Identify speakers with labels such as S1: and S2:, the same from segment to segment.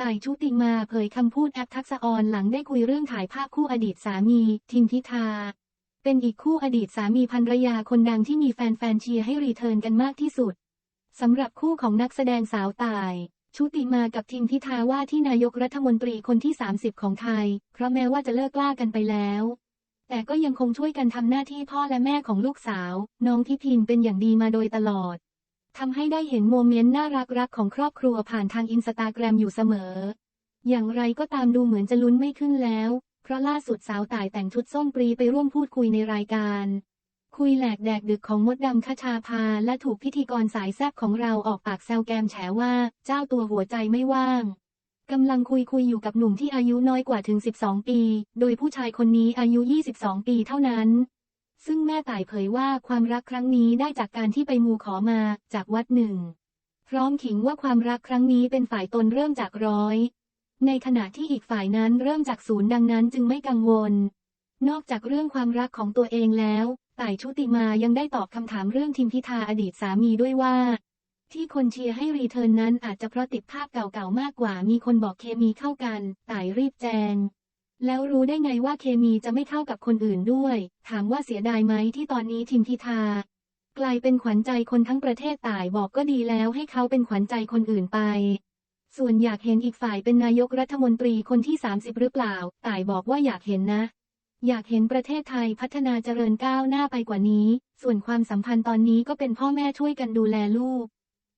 S1: ต่ายชุติมาเผยคำพูดแอปทักษออนหลังได้คุยเรื่องถ่ายภาพคู่อดีตสามี ทิมพิธา เป็นอีกคู่อดีตสามีภรรยาคนดังที่มีแฟนๆเชียร์ให้รีเทิร์นกันมากที่สุดสำหรับคู่ของนักแสดงสาวต่าย ชุติมากับทิมพิธาว่าที่นายกรัฐมนตรีคนที่ 30 ของไทย เพราะแม้ว่าจะเลิกล่ากันไปแล้ว แต่ก็ยังคงช่วยกันทำหน้าที่พ่อและแม่ของลูกสาว น้องทิพิมเป็นอย่างดีมาโดยตลอด ทำให้ได้เห็นโมเมนต์น่ารักๆของครอบครัวผ่านทางอินสตาแกรมอยู่เสมอ อย่างไรก็ตามดูเหมือนจะลุ้นไม่ขึ้นแล้ว เพราะล่าสุดสาวต่ายแต่งชุดส้มปรีไปร่วมพูดคุยในรายการ คุยแหลกแดกดึกของมดดำคชาพา และถูกพิธีกรสายแซบของเราออกปากแซวแกมแฉว่า เจ้าตัวหัวใจไม่ว่างกำลังคุยคุยอยู่กับหนุ่มที่อายุน้อยกว่าถึง 12 ปี โดยผู้ชายคนนี้อายุ 22 ปีเท่านั้น ซึ่งแม่ต่ายเผยว่าความรักครั้งนี้ได้จากการที่ไปมูขอมาจากวัดหนึ่ง พร้อมขิงว่าความรักครั้งนี้เป็นฝ่ายตนเริ่มจากร้อย ในขณะที่อีกฝ่ายนั้นเริ่มจากศูนย์ดังนั้นจึงไม่กังวล นอกจากเรื่องความรักของตัวเองแล้วต่ายชุติมายังได้ตอบคำถามเรื่องทิมพิธาอดีตสามีด้วยว่า ที่คนเชียร์ให้รีเทิร์นนั้นอาจจะเพราะติดภาพเก่าๆมากกว่ามีคนบอกเคมีเข้ากันต่ายรีบแจง แล้วรู้ได้ไงว่าเคมีจะไม่เข้ากับคนอื่นด้วย ถามว่าเสียดายไหมที่ตอนนี้ทิมพิธา กลายเป็นขวัญใจคนทั้งประเทศต่ายบอกก็ดีแล้วให้เขาเป็นขวัญใจคนอื่นไป ส่วนอยากเห็นอีกฝ่ายเป็นนายกรัฐมนตรีคนที่ 30 หรือเปล่า ต่ายบอกว่าอยากเห็นนะ อยากเห็นประเทศไทยพัฒนาเจริญก้าวหน้าไปกว่านี้ ส่วนความสัมพันธ์ตอนนี้ก็เป็นพ่อแม่ช่วยกันดูแลลูก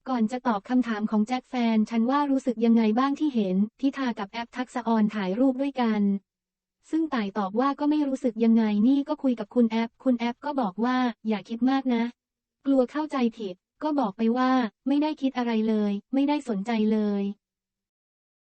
S1: ก่อนจะตอบคำถามของแจ็คแฟน ฉันว่ารู้สึกยังไงบ้างที่เห็น ทิธากับแอปทักษออนถ่ายรูปด้วยกัน ซึ่งต่ายตอบว่าก็ไม่รู้สึกยังไงนี่ก็คุยกับคุณแอป คุณแอปก็บอกว่าอย่าคิดมากนะ กลัวเข้าใจผิด ก็บอกไปว่า ไม่ได้คิดอะไรเลย ไม่ได้สนใจเลย